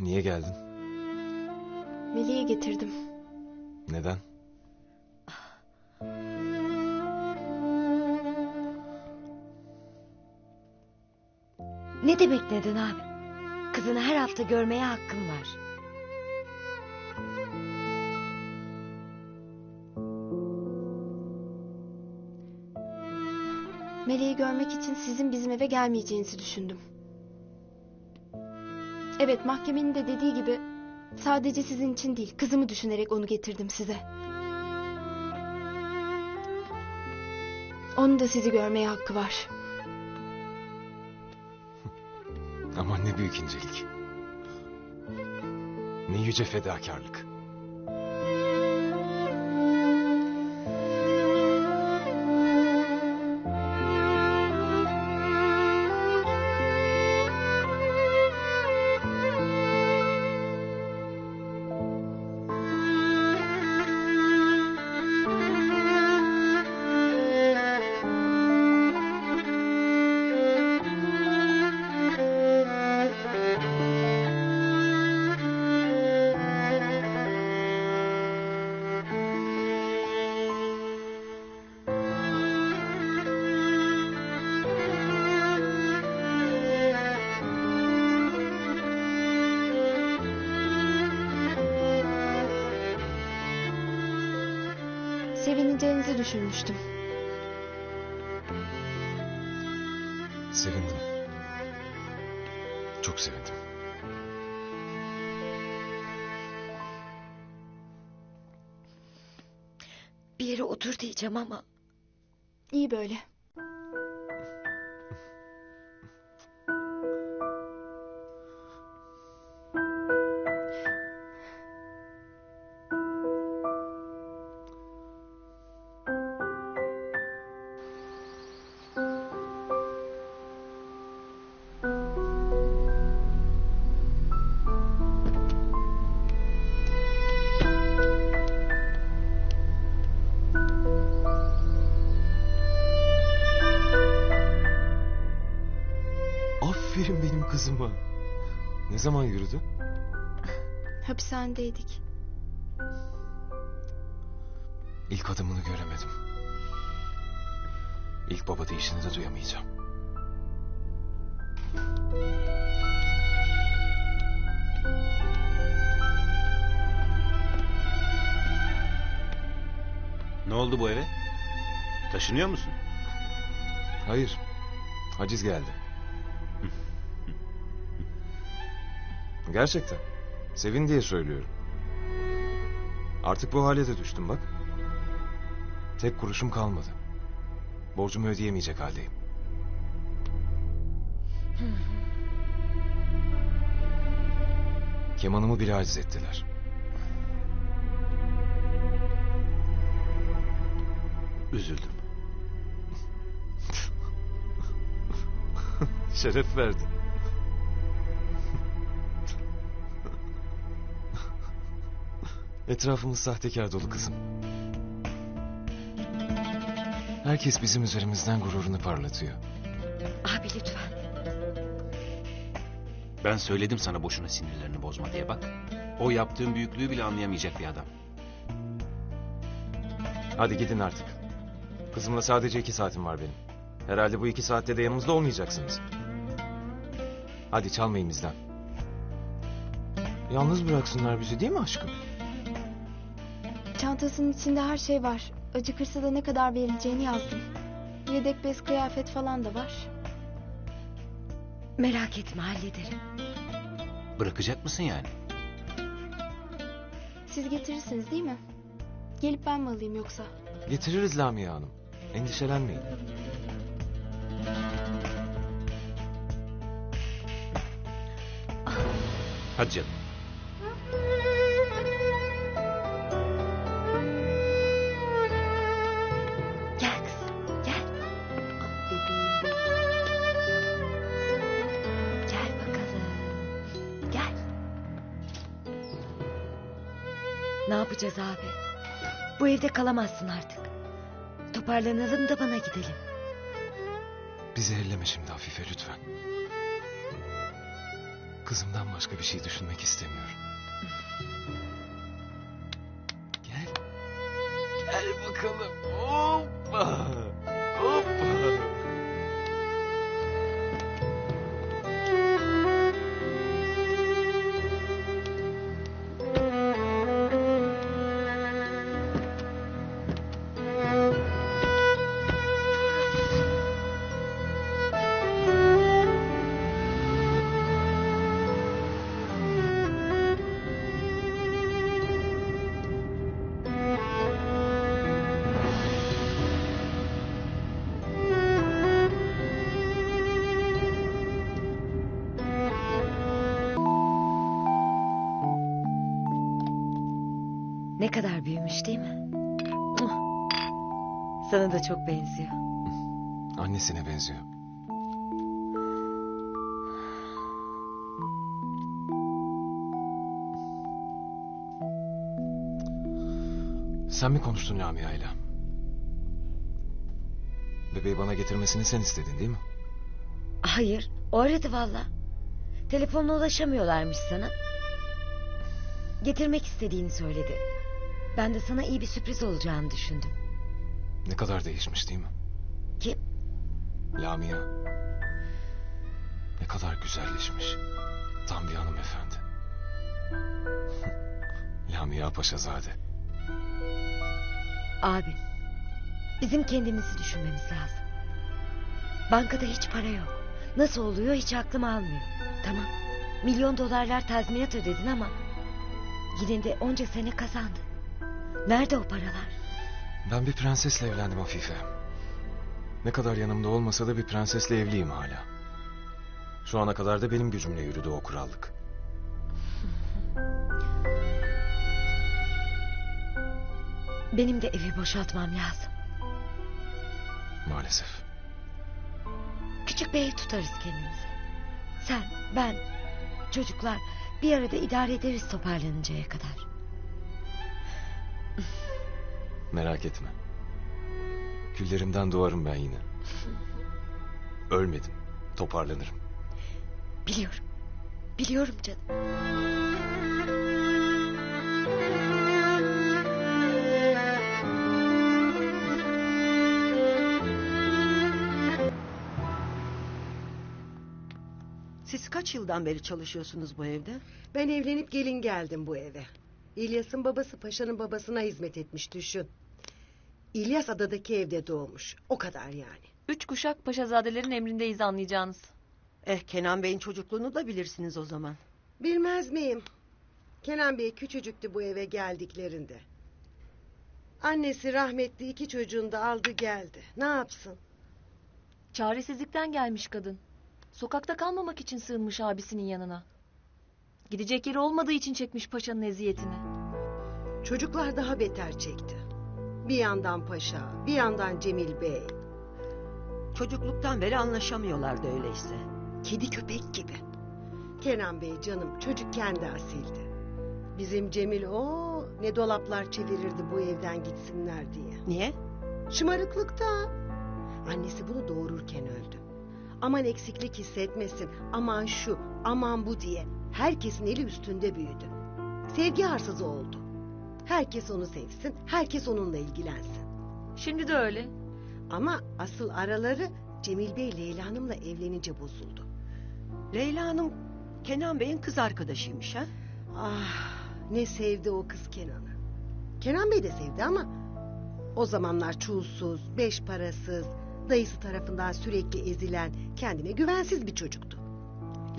Niye geldin? Melih'i getirdim. Neden? Ne demek neden abi? Kızını her hafta görmeye hakkım var. Melih'i görmek için sizin bizim eve gelmeyeceğinizi düşündüm. Evet mahkemenin de dediği gibi sadece sizin için değil kızımı düşünerek onu getirdim size. Onun da sizi görmeye hakkı var. Ama ne büyük incelik. Ne yüce fedakarlık. Sevineceğinizi düşünmüştüm. Sevindim. Çok sevindim. Bir yere otur diyeceğim ama İyi böyle. Zaman yürüdü? Hapishanedeydik. İlk adımını göremedim. İlk baba deyişini de duyamayacağım. Ne oldu bu eve? Taşınıyor musun? Hayır. Haciz geldi. Gerçekten. Sevin diye söylüyorum. Artık bu hale de düştüm bak. Tek kuruşum kalmadı. Borcumu ödeyemeyecek haldeyim. Kemanımı bile aciz ettiler. Üzüldüm. Şeref verdi. Etrafımız sahtekar dolu kızım. Herkes bizim üzerimizden gururunu parlatıyor. abi lütfen. Ben söyledim sana boşuna sinirlerini bozma diye bak. O yaptığın büyüklüğü bile anlayamayacak bir adam. Hadi gidin artık. Kızımla sadece iki saatim var benim. Herhalde bu iki saatte de yanımızda olmayacaksınız. Hadi çalmayın bizden. Yalnız bıraksınlar bizi değil mi aşkım? Çantasının içinde her şey var. Acıkırsa da ne kadar verileceğini yazdım. Yedek bez kıyafet falan da var. Merak etme hallederim. Bırakacak mısın yani? Siz getirirsiniz değil mi? Gelip ben mi alayım yoksa? Getiririz Lamia Hanım. Endişelenmeyin. Hadi canım. Ne yapacağız abi? Bu evde kalamazsın artık. Toparlanalım da bana gidelim. Bizi elleme şimdi Afife lütfen. Kızımdan başka bir şey düşünmek istemiyorum. Gel. Gel bakalım. Hoppa. Kadar büyümüş değil mi? Muh. Sana da çok benziyor. Annesine benziyor. Sen mi konuştun Lamia'yla? Bebeği bana getirmesini sen istedin değil mi? Hayır, o aradı valla. Telefonla ulaşamıyorlarmış sana. Getirmek istediğini söyledi. Ben de sana iyi bir sürpriz olacağını düşündüm. Ne kadar değişmiş değil mi? Kim? Lamia. Ne kadar güzelleşmiş. Tam bir hanımefendi. Lamia Paşazade. Abi, bizim kendimizi düşünmemiz lazım. Bankada hiç para yok. Nasıl oluyor hiç aklım almıyor. Tamam, milyon dolarlar tazminat ödedin ama... ...yine de onca sene kazandın. Nerede o paralar? Ben bir prensesle evlendim Afife. Ne kadar yanımda olmasa da bir prensesle evliyim hala. Şu ana kadar da benim gücümle yürüdü o krallık. Benim de evi boşaltmam lazım. Maalesef. Küçük bir ev tutarız kendimize. Sen, ben, çocuklar bir arada idare ederiz toparlanıncaya kadar. Merak etme. Küllerimden doğarım ben yine. Ölmedim. Toparlanırım. Biliyorum. Biliyorum canım. Siz kaç yıldan beri çalışıyorsunuz bu evde? Ben evlenip gelin geldim bu eve. İlyas'ın babası paşanın babasına hizmet etmiş düşün. İlyas adadaki evde doğmuş. O kadar yani. Üç kuşak paşazadelerin emrindeyiz anlayacağınız. Eh Kenan Bey'in çocukluğunu da bilirsiniz o zaman. Bilmez miyim? Kenan Bey küçücüktü bu eve geldiklerinde. Annesi rahmetli iki çocuğunu da aldı geldi. Ne yapsın? Çaresizlikten gelmiş kadın. Sokakta kalmamak için sığınmış abisinin yanına. Gidecek yeri olmadığı için çekmiş paşanın eziyetini. Çocuklar daha beter çekti. Bir yandan paşa, bir yandan Cemil Bey. Çocukluktan beri anlaşamıyorlardı öyleyse. Kedi köpek gibi. Kenan Bey canım çocukken de asildi. Bizim Cemil o ne dolaplar çevirirdi bu evden gitsinler diye. Niye? Şımarıklıkta. Annesi bunu doğururken öldü. Aman eksiklik hissetmesin, aman şu, aman bu diye. Herkesin eli üstünde büyüdü. Sevgi arsızı oldu. Herkes onu sevsin, herkes onunla ilgilensin. Şimdi de öyle. Ama asıl araları Cemil Bey Leyla Hanım'la evlenince bozuldu. Leyla Hanım Kenan Bey'in kız arkadaşıymış ha? Ah ne sevdi o kız Kenan'ı. Kenan Bey de sevdi ama o zamanlar çulsuz, beş parasız, dayısı tarafından sürekli ezilen, kendine güvensiz bir çocuktu.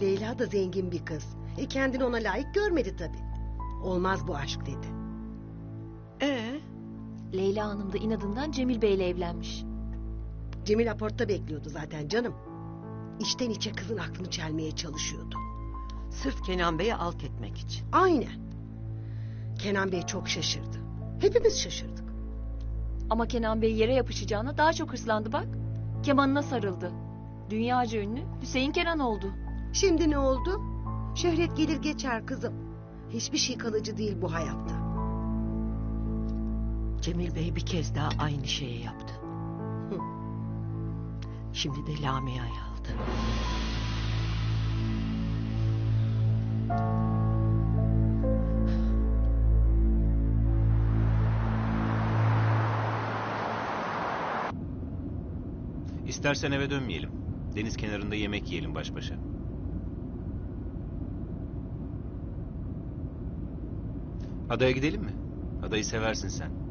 Leyla da zengin bir kız. E kendini ona layık görmedi tabii. Olmaz bu aşk dedi. Ee, Leyla Hanım da inadından Cemil Bey'le evlenmiş. Cemil aportta bekliyordu zaten canım. İçten içe kızın aklını çelmeye çalışıyordu. sırf Kenan Bey'i alt etmek için. Aynen. Kenan Bey çok şaşırdı. Hepimiz şaşırdık. Ama Kenan Bey yere yapışacağına daha çok hırslandı bak. Kemanına sarıldı. Dünyaca ünlü Hüseyin Kenan oldu. Şimdi ne oldu? Şöhret gelir geçer kızım. Hiçbir şey kalıcı değil bu hayatta. Cemil Bey bir kez daha aynı şeyi yaptı. Şimdi de Lamia'yı aldı. İstersen eve dönmeyelim. Deniz kenarında yemek yiyelim baş başa. Adaya gidelim mi? Adayı seversin sen.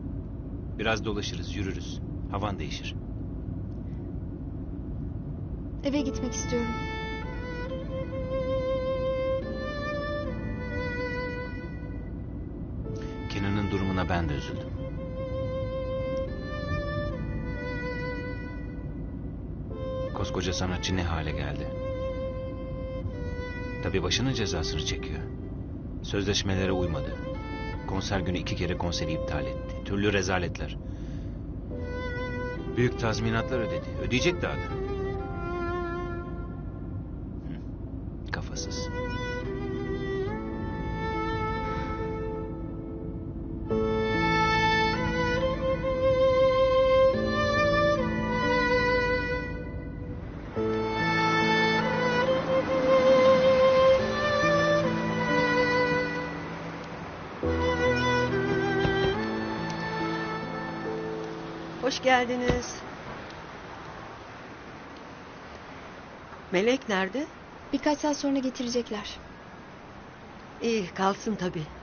Biraz dolaşırız, yürürüz. Havan değişir. Eve gitmek istiyorum. Kenan'ın durumuna ben de üzüldüm. Koskoca sanatçı ne hale geldi. Tabii başının cezasını çekiyor. Sözleşmelere uymadı. Konser günü iki kere konseri iptal etti. Türlü rezaletler. Büyük tazminatlar ödedi. Ödeyecek daha da. Geldiniz. Melek nerede? Birkaç saat sonra getirecekler. İyi kalsın tabii.